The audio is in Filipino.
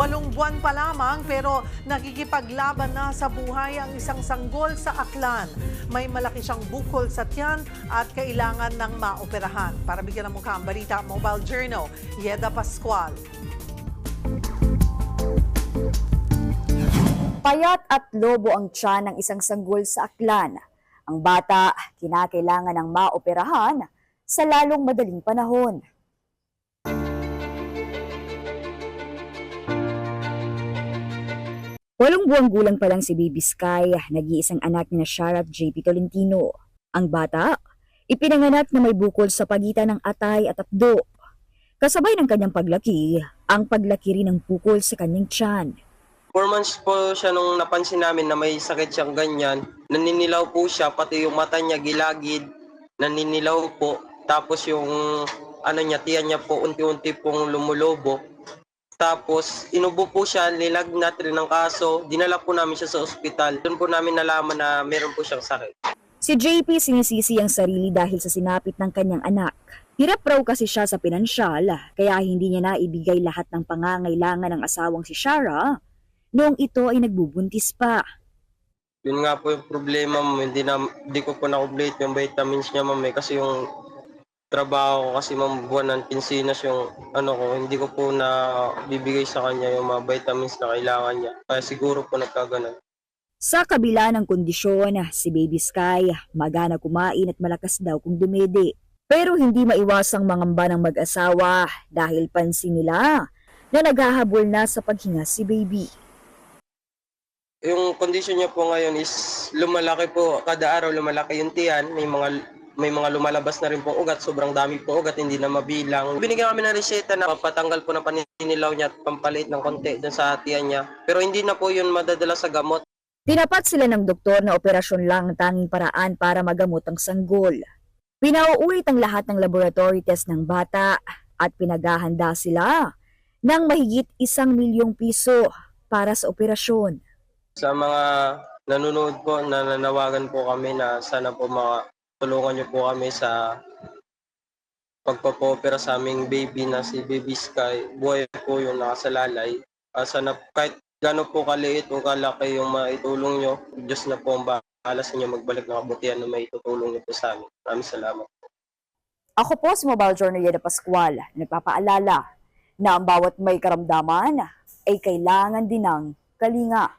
Walong buwan pa lamang pero nakikipaglaban na sa buhay ang isang sanggol sa Aklan. May malaki siyang bukol sa tiyan at kailangan ng maoperahan. Para bigyan ng mukha ang balita, Mobile Journal, Yeda Pascual. Payat at lobo ang tiyan ng isang sanggol sa aklan. Ang bata, kinakailangan ng maoperahan sa lalong madaling panahon. Walong buwang gulang pa lang si Baby Sky, nag-iisang anak ni na Shara at JP Tolentino. Ang bata, ipinanganak na may bukol sa pagitan ng atay at apdo. Kasabay ng kanyang paglaki, ang paglaki rin ng bukol sa kanyang tiyan. Four months po siya nung napansin namin na may sakit siyang ganyan. Naninilaw po siya, pati yung mata niya gilagid, naninilaw po. Tapos yung ano niya, tiyan niya po unti-unti pong lumulobo. Tapos inubo po siya, nilagnat rin ng kaso. Dinala po namin siya sa ospital. Doon po namin nalaman na meron po siyang sakit. Si JP sinisisi ang sarili dahil sa sinapit ng kanyang anak. Hirap raw kasi siya sa pinansyal, kaya hindi niya naibigay lahat ng pangangailangan ng asawang si Shara noong ito ay nagbubuntis pa. Yun nga po yung problema, ma'am. Hindi, na, hindi ko po na-complete yung vitamins niya, ma'am. eh. Kasi yung trabaho ko kasi, ma'am, buwan ng pinsinas yung ano ko. Hindi ko po na bibigay sa kanya yung mga vitamins na kailangan niya. Kaya siguro po nagkaganon. Sa kabila ng kondisyon, si Baby Sky magana kumain at malakas daw kung dumede. Pero hindi maiwasang mangamba ng mag-asawa dahil pansin nila na naghahabol na sa paghinga si Baby. Yung condition niya po ngayon is lumalaki po. Kada araw lumalaki yung tiyan. May mga may mga lumalabas na rin po ugat. Sobrang dami po ugat, hindi na mabilang. Binigyan kami ng reseta na papatanggal po ng paninilaw niya at pampaliit ng konti dun sa tiyan niya. Pero hindi na po yun madadala sa gamot. Tinapat sila ng doktor na operasyon lang ang tanging paraan para magamot ang sanggol. Pinauulit ang lahat ng laboratory test ng bata at pinaghahanda sila ng mahigit isang milyong piso para sa operasyon. Sa mga nanonood po, nananawagan po kami na sana po mga tulungan niyo po kami sa pagpapopera sa aming baby na si Baby Sky. Buhay po yung nakasalalay. Uh, sana kahit gano'n po kaliit o kalaki yung maitulong nyo, Diyos na po ang bahala sa inyo magbalik ng kabutihan na may tutulong niyo po sa amin. Maraming salamat. Ako po si Mobile Journal Yeda Pascual, nagpapaalala na ang bawat may karamdaman ay kailangan din ng kalinga.